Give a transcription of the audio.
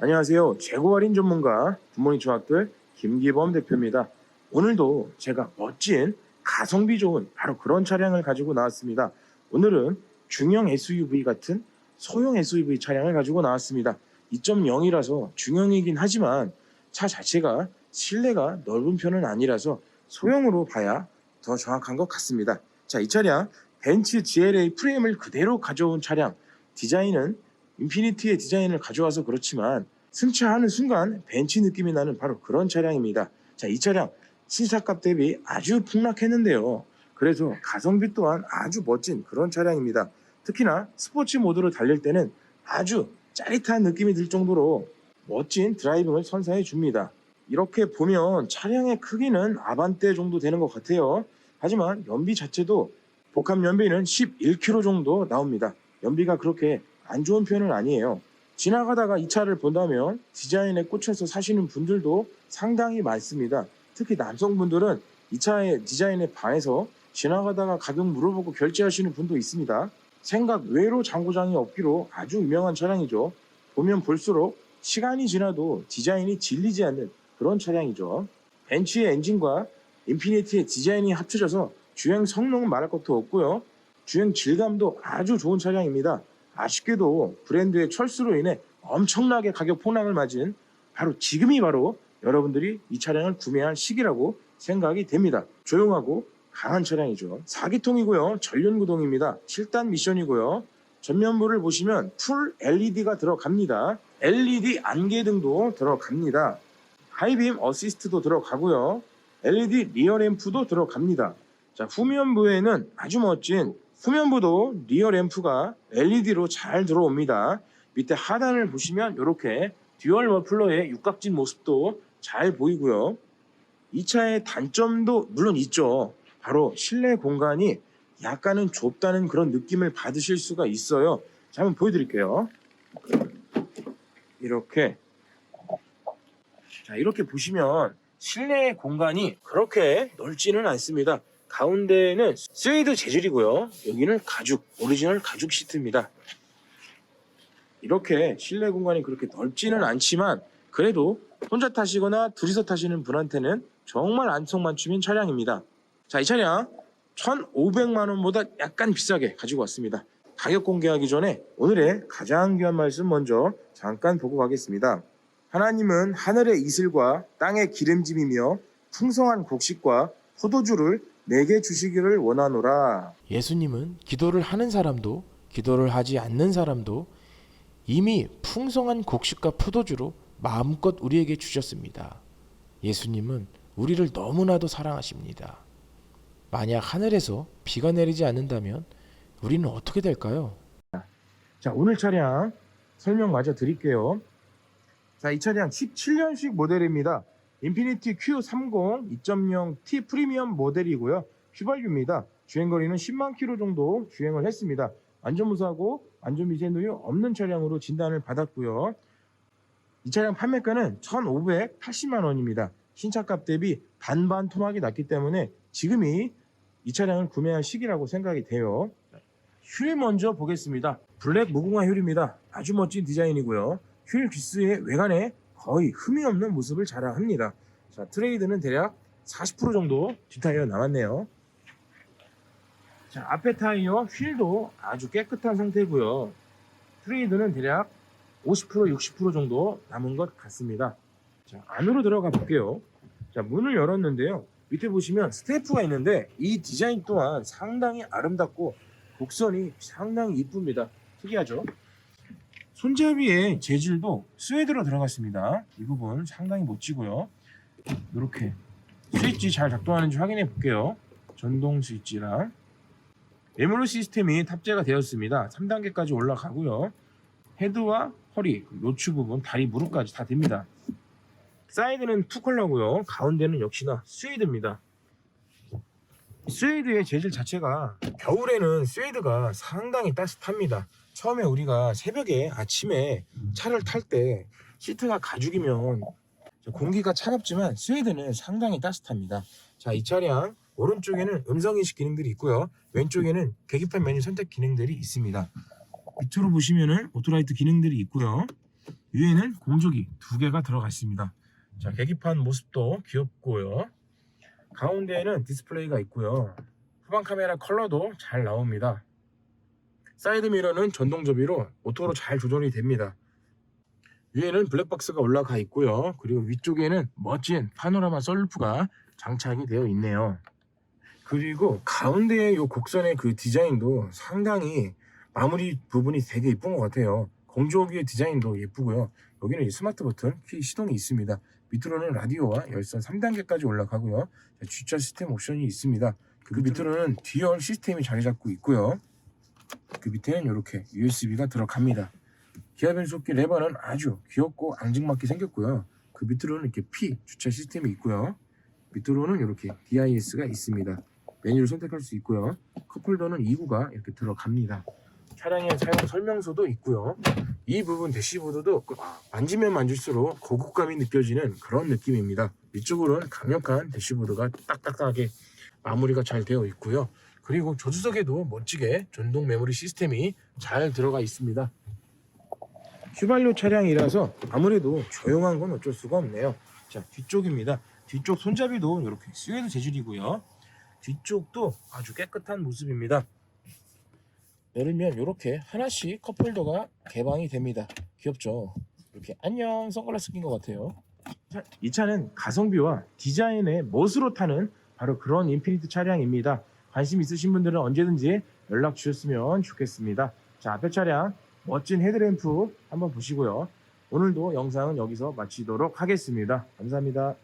안녕하세요. 재고 할인 전문가 굿모닝 중학들 김기범 대표입니다. 오늘도 제가 멋진 가성비 좋은 바로 그런 차량을 가지고 나왔습니다. 오늘은 중형 SUV 같은 소형 SUV 차량을 가지고 나왔습니다. 2.0이라서 중형이긴 하지만 차 자체가 실내가 넓은 편은 아니라서 소형으로 봐야 더 정확한 것 같습니다. 자, 이 차량 벤츠 GLA 프레임을 그대로 가져온 차량 디자인은 인피니티의 디자인을 가져와서 그렇지만 승차하는 순간 벤츠 느낌이 나는 바로 그런 차량입니다. 자, 이 차량 신차값 대비 아주 폭락했는데요. 그래서 가성비 또한 아주 멋진 그런 차량입니다. 특히나 스포츠 모드로 달릴 때는 아주 짜릿한 느낌이 들 정도로 멋진 드라이빙을 선사해 줍니다. 이렇게 보면 차량의 크기는 아반떼 정도 되는 것 같아요. 하지만 연비 자체도 복합 연비는 11km 정도 나옵니다. 연비가 그렇게 안 좋은 편은 아니에요. 지나가다가 이 차를 본다면 디자인에 꽂혀서 사시는 분들도 상당히 많습니다. 특히 남성분들은 이 차의 디자인에 반해서 지나가다가 가격 물어보고 결제하시는 분도 있습니다. 생각 외로 장고장이 없기로 아주 유명한 차량이죠. 보면 볼수록 시간이 지나도 디자인이 질리지 않는 그런 차량이죠. 벤츠의 엔진과 인피니티의 디자인이 합쳐져서 주행 성능은 말할 것도 없고요. 주행 질감도 아주 좋은 차량입니다. 아쉽게도 브랜드의 철수로 인해 엄청나게 가격 폭락을 맞은 바로 지금이 바로 여러분들이 이 차량을 구매할 시기라고 생각이 됩니다. 조용하고 강한 차량이죠. 4기통이고요. 전륜구동입니다. 7단 미션이고요. 전면부를 보시면 풀 LED가 들어갑니다. LED 안개등도 들어갑니다. 하이빔 어시스트도 들어가고요. LED 리어 램프도 들어갑니다. 자, 후면부에는 아주 멋진 후면부도 리어 램프가 LED로 잘 들어옵니다. 밑에 하단을 보시면 이렇게 듀얼 머플러의 육각진 모습도 잘 보이고요. 이 차의 단점도 물론 있죠. 바로 실내 공간이 약간은 좁다는 그런 느낌을 받으실 수가 있어요. 자, 한번 보여드릴게요. 이렇게. 자, 이렇게 보시면 실내 공간이 그렇게 넓지는 않습니다. 가운데는 스웨이드 재질이고요. 여기는 가죽, 오리지널 가죽 시트입니다. 이렇게 실내 공간이 그렇게 넓지는 않지만 그래도 혼자 타시거나 둘이서 타시는 분한테는 정말 안성맞춤인 차량입니다. 자, 이 차량 1,500만 원보다 약간 비싸게 가지고 왔습니다. 가격 공개하기 전에 오늘의 가장 귀한 말씀 먼저 잠깐 보고 가겠습니다. 하나님은 하늘의 이슬과 땅의 기름짐이며 풍성한 곡식과 포도주를 내게 주시기를 원하노라. 예수님은 기도를 하는 사람도 기도를 하지 않는 사람도 이미 풍성한 곡식과 포도주로 마음껏 우리에게 주셨습니다. 예수님은 우리를 너무나도 사랑하십니다. 만약 하늘에서 비가 내리지 않는다면 우리는 어떻게 될까요? 자, 오늘 차량 설명 마저 드릴게요. 자, 이 차량 17년식 모델입니다. 인피니티 Q30 2.0 T 프리미엄 모델이고요. 휘발유입니다. 주행거리는 10만 킬로 정도 주행을 했습니다. 안전무사고 안전미세누유 없는 차량으로 진단을 받았고요. 이 차량 판매가는 1,580만 원입니다. 신차값 대비 반반 토막이 났기 때문에 지금이 이 차량을 구매할 시기라고 생각이 돼요. 휠 먼저 보겠습니다. 블랙 무궁화 휠입니다. 아주 멋진 디자인이고요. 휠 기스의 외관에 거의 흠이 없는 모습을 자랑합니다. 자, 트레이드는 대략 40% 정도 뒷타이어 남았네요. 자, 앞에 타이어 휠도 아주 깨끗한 상태고요. 트레이드는 대략 50% 60% 정도 남은 것 같습니다. 자, 안으로 들어가 볼게요. 자, 문을 열었는데요. 밑에 보시면 스테이프가 있는데 이 디자인 또한 상당히 아름답고 곡선이 상당히 이쁩니다. 특이하죠? 손잡이의 재질도 스웨드로 들어갔습니다. 이 부분 상당히 멋지고요. 이렇게 스위치 잘 작동하는지 확인해 볼게요. 전동 스위치랑 에무로 시스템이 탑재가 되었습니다. 3단계까지 올라가고요. 헤드와 허리, 노추 부분, 다리, 무릎까지 다 됩니다. 사이드는 투 컬러고요. 가운데는 역시나 스웨이드입니다. 스웨이드의 재질 자체가 겨울에는 스웨이드가 상당히 따뜻합니다. 처음에 우리가 새벽에 아침에 차를 탈 때 시트가 가죽이면 공기가 차갑지만 스웨이드는 상당히 따뜻합니다. 자, 이 차량 오른쪽에는 음성인식 기능들이 있고요. 왼쪽에는 계기판 메뉴 선택 기능들이 있습니다. 밑으로 보시면은 오토라이트 기능들이 있고요. 위에는 공조기 두 개가 들어가 있습니다. 자, 계기판 모습도 귀엽고요. 가운데에는 디스플레이가 있고요. 후방 카메라 컬러도 잘 나옵니다. 사이드 미러는 전동 접이로 오토로 잘 조절이 됩니다. 위에는 블랙박스가 올라가 있고요. 그리고 위쪽에는 멋진 파노라마 썰루프가 장착이 되어 있네요. 그리고 가운데의 이 곡선의 그 디자인도 상당히 마무리 부분이 되게 예쁜 것 같아요. 공조기의 디자인도 예쁘고요. 여기는 이 스마트 버튼 키 시동이 있습니다. 밑으로는 라디오와 열선 3단계까지 올라가고요. 자, G자 시스템 옵션이 있습니다. 그 밑으로는 듀얼 시스템이 자리 잡고 있고요. 그 밑에는 이렇게 USB가 들어갑니다. 기아 변속기 레버는 아주 귀엽고 앙증맞게 생겼고요. 그 밑으로는 이렇게 P 주차 시스템이 있고요. 밑으로는 이렇게 DIS가 있습니다. 메뉴를 선택할 수 있고요. 컵홀더는 2구가 이렇게 들어갑니다. 차량의 사용 설명서도 있고요. 이 부분 대시보드도 아, 만지면 만질수록 고급감이 느껴지는 그런 느낌입니다. 위쪽으로는 강력한 대시보드가 딱딱하게 마무리가 잘 되어 있고요. 그리고 조수석에도 멋지게 전동 메모리 시스템이 잘 들어가 있습니다. 휘발유 차량이라서 아무래도 조용한 건 어쩔 수가 없네요. 자, 뒤쪽입니다. 뒤쪽 손잡이도 이렇게 스웨드 재질이고요. 뒤쪽도 아주 깨끗한 모습입니다. 열면 이렇게 하나씩 컵홀더가 개방이 됩니다. 귀엽죠? 이렇게 안녕 선글라스 낀 것 같아요. 자, 이 차는 가성비와 디자인의 멋으로 타는 바로 그런 인피니트 차량입니다. 관심 있으신 분들은 언제든지 연락 주셨으면 좋겠습니다. 자, 앞에 차량 멋진 헤드램프 한번 보시고요. 오늘도 영상은 여기서 마치도록 하겠습니다. 감사합니다.